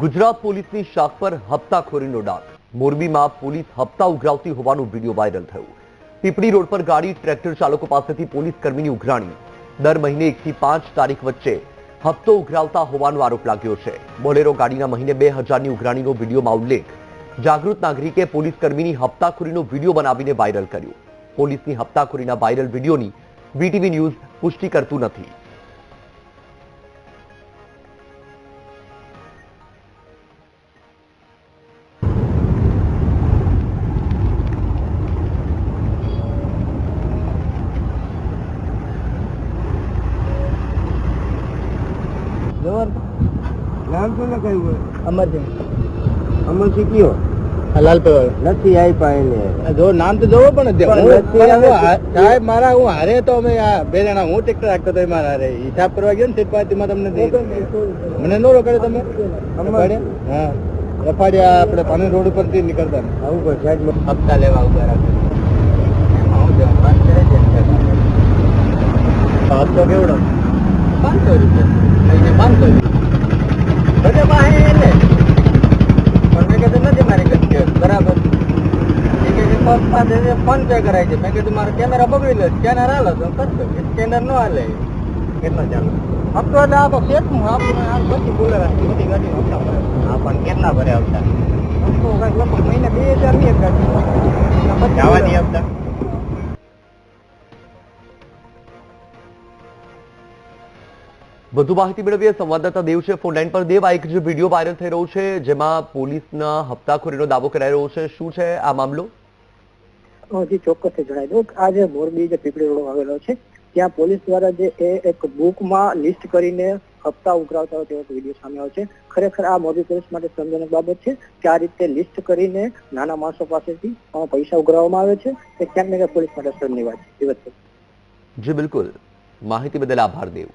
ગુજરાત પોલીસની શાખ પર હપ્તાખોરીનો ડાક મોરબીમાં પોલીસ હપ્તા ઉઘરાવતી હોવાનું વીડિયો વાયરલ થયું. પીપળી રોડ પર ગાડી, ટ્રેક્ટર ચાલકો પાસેથી પોલીસ કર્મીની ઉઘરાણી. દર મહિને એકથી પાંચ તારીખ વચ્ચે હપ્તો ઉઘરાવતા હોવાનો આરોપ લાગ્યો છે. બોલેરો ગાડીના મહિને બે હજારની ઉઘરાણીનો વિડીયોમાં ઉલ્લેખ. જાગૃત નાગરિકે પોલીસ કર્મીની હપ્તાખોરીનો વીડિયો બનાવીને વાયરલ કર્યો. પોલીસની હપ્તાખોરીના વાયરલ વિડીયોની વીટીવી ન્યૂઝ પુષ્ટિ કરતું નથી. જવર નામ શું લખાયું હોય? અમરસિંહ અમરસિંહ કયો? હલાલ પેવાળ નથી આપ્યા એને જો નામ તો જોવો પણ પણ હું- નથી પણ આવે. હું હા- સાહેબ મારા હું હારે તો અમે આ બે જણા હું ટ્રેક્ટર રાખતો તો મારા હારે. હિસાબ કરવા ગયો ને સીટ તમને મને નો રોકાડે તમે? હા. રફાડ્યા આપણે પાણી રોડ ઉપરથી નીકળતા આવું કોઈ સાહેબ હપ્તા લેવા ઊભા રાખે. હપ્તો કેવડો? પાંચસો રૂપિયા પાંચસો બધે પાસે એટલે પણ મેં કીધું નથી મારી ગતિ બરાબર. એ કે પગ પાસે ફોન પે કરાય છે. મેં કીધું મારો કેમેરા બગડી લો સ્કેનર હાલો તો કરશો સ્કેનર ન હાલે. કેટલા ચાલો. હપ્તો એટલે આ તો શેઠનું આપણે આ બધી બોલેરા બધી ગાડી હપ્તા ભરે હા પણ કેટલા ભરે હપ્તા? હપ્તો કાંઈક લગભગ મહિને બે હજારની એક ગાડી જવાની હપ્તા. વધુ માહિતી મેળવીએ સંવાદદાતા દેવ છે ફોન લાઈન પર. દેવ આ એક જે વીડિયો વાયરલ થઈ રહ્યો છે જેમાં પોલીસના હપ્તાખોરીનો દાવો કરાઈ રહ્યો છે શું છે આ મામલો? હજી ચોક્કસ જણાવી દઉં કે આ જે મોરબી જે પીપળી રોડ આવેલો છે ત્યાં પોલીસ દ્વારા જે એક બુકમાં લિસ્ટ કરીને હપ્તા ઉઘરાવતા હોય તેવો વીડિયો સામે આવ્યો છે. ખરેખર આ મોરબી પોલીસ માટે સમજણક બાબત છે કે આ રીતે લિસ્ટ કરીને નાના માણસો પાસેથી પૈસા ઉઘરાવવામાં આવે છે તે ક્યાંક ને પોલીસ માટે શરમની વાત છે. જી બિલકુલ. માહિતી બદલ આભાર દેવ.